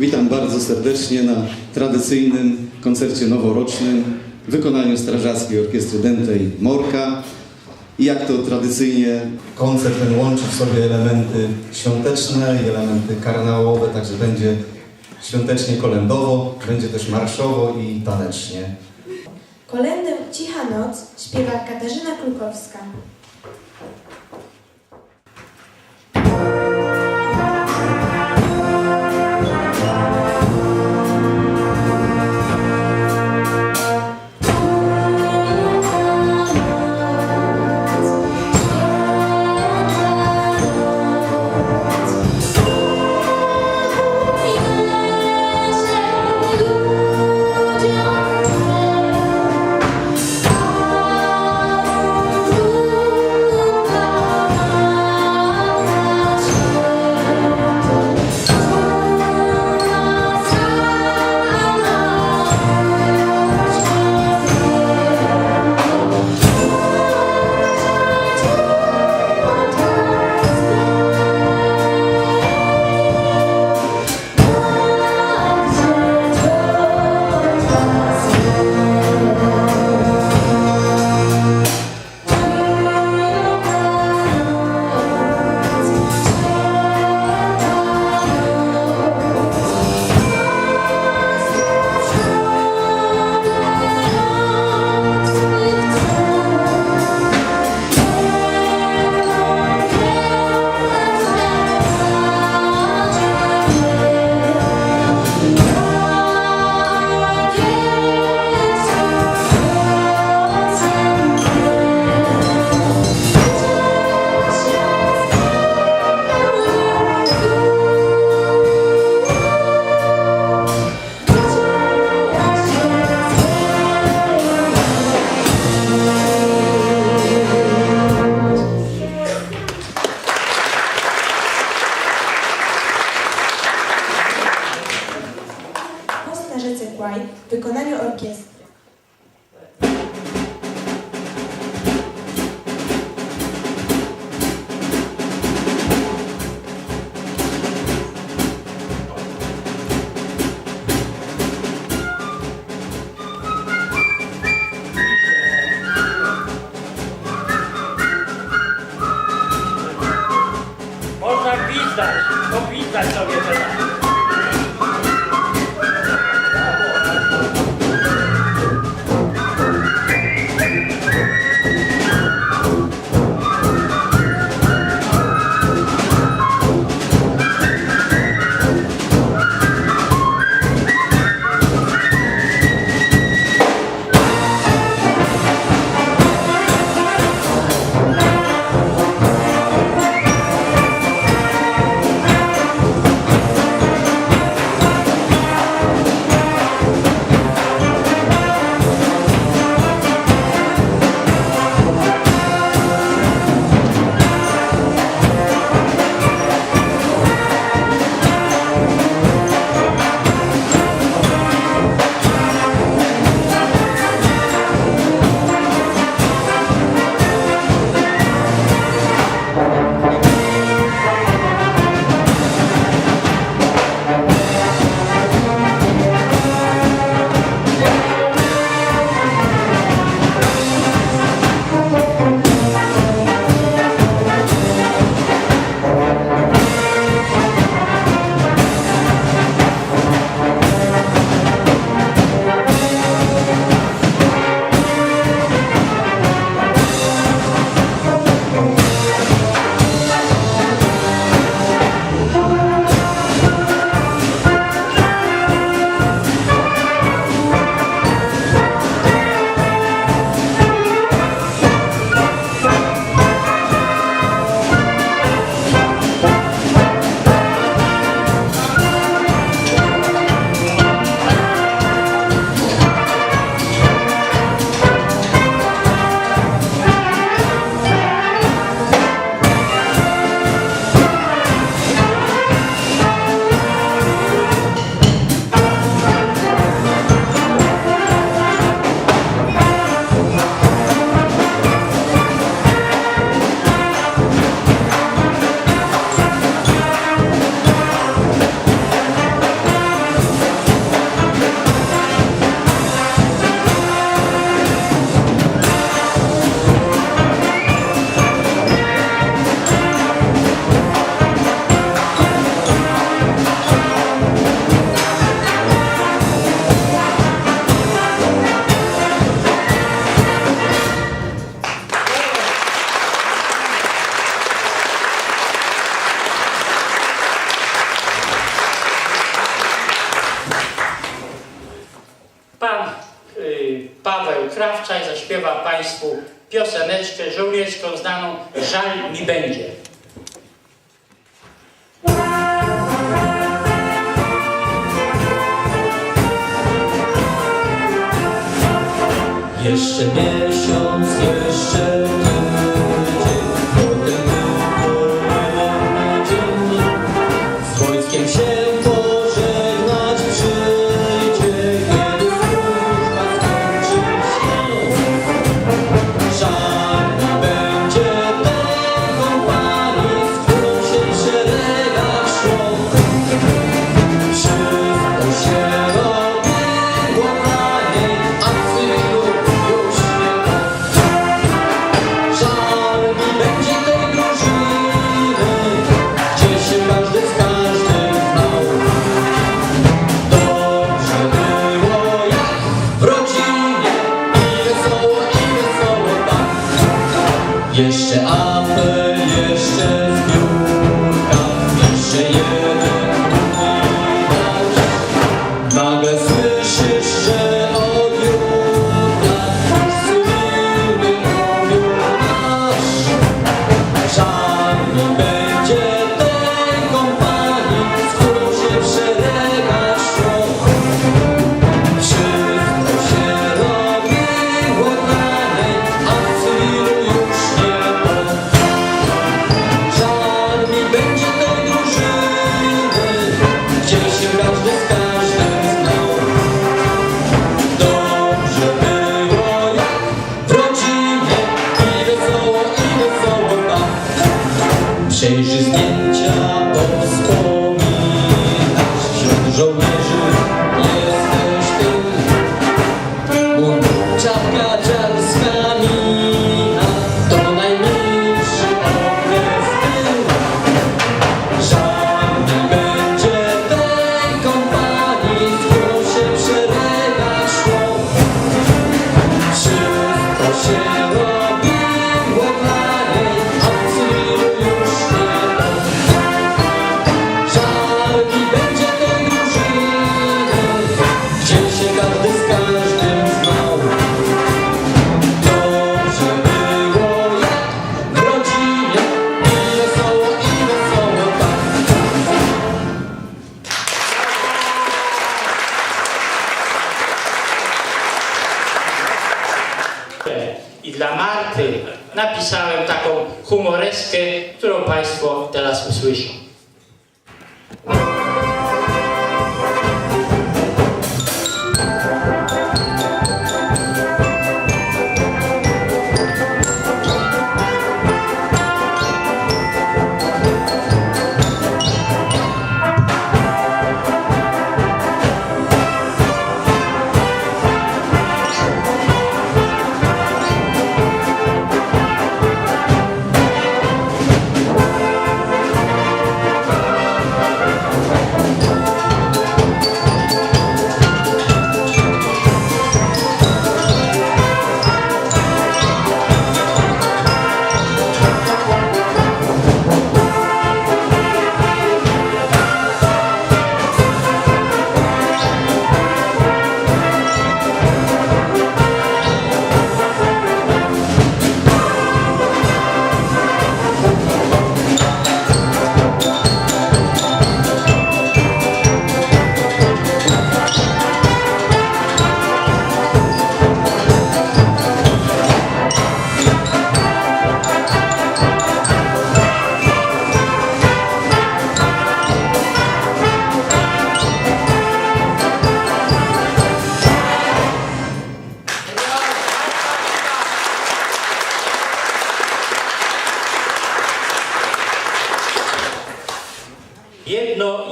Witam bardzo serdecznie na tradycyjnym koncercie noworocznym w wykonaniu Strażackiej Orkiestry Dętej Morka. I jak to tradycyjnie koncert ten łączy w sobie elementy świąteczne i elementy karnałowe, także będzie świątecznie kolędowo, będzie też marszowo i tanecznie. Kolędę Cicha Noc śpiewa Katarzyna Krukowska. sprawca zaśpiewa Państwu pioseneczkę żołnierską znaną Żal mi będzie. Jeszcze miesiąc, jeszcze Przejrzyj zdjęcia, to wspominasz Wśród żołnierzy jesteś ty. Mundur, czapka czarska mina To najmilszy okres ty Żal nie będzie tej kompanii Z którą się przerywa szło. Wszystko się I dla Marty napisałem taką humoreskę, którą Państwo teraz usłyszą.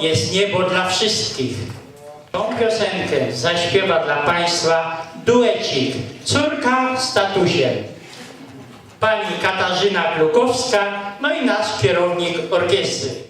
jest niebo dla wszystkich. Tą piosenkę zaśpiewa dla Państwa duecik Córka w statusie. Pani Katarzyna Glukowska, no i nasz kierownik orkiestry.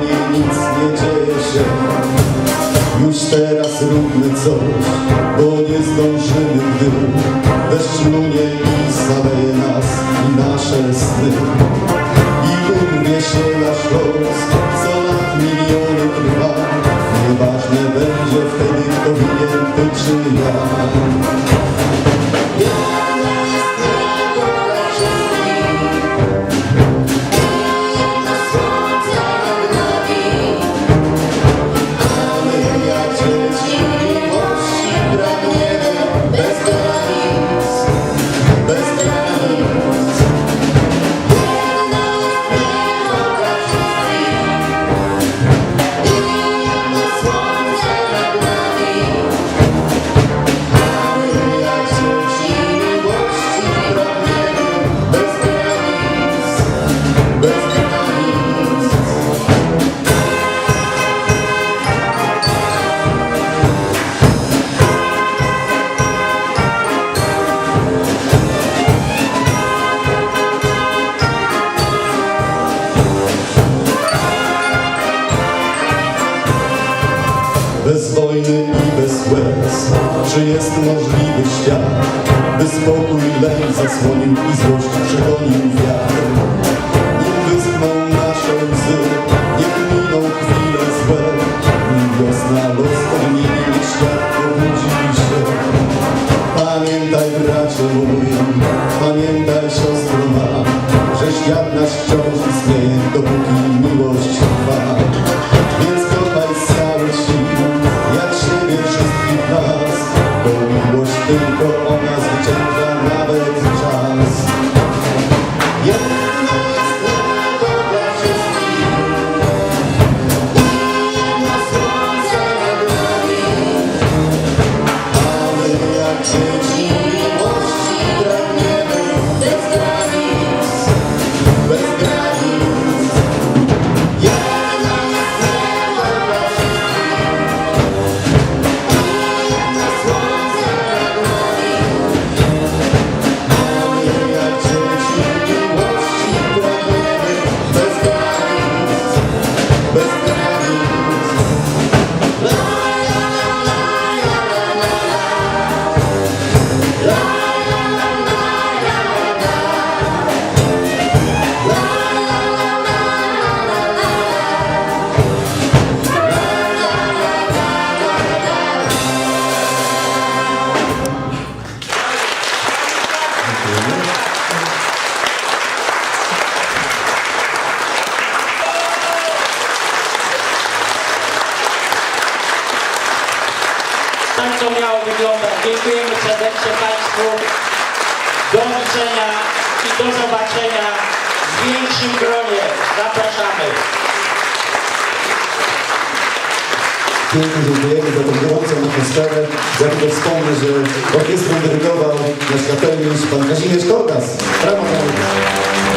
niej nic nie dzieje się Już teraz róbmy coś, bo nie zdążymy, gdy deszcz i zaleje nas i nasze sny. I urwie się nasz los, co lat miliony trwa. Nieważne będzie wtedy, kto winien, ty czy ja zobaczenia w większym gronie. Zapraszamy. Pięknie dziękujemy za tą gorącą atmosferę. Ja tylko wspomnę, że orkiestrą dyrygował nasz kapeliusz pan Kazimierz Kordas. Brawo.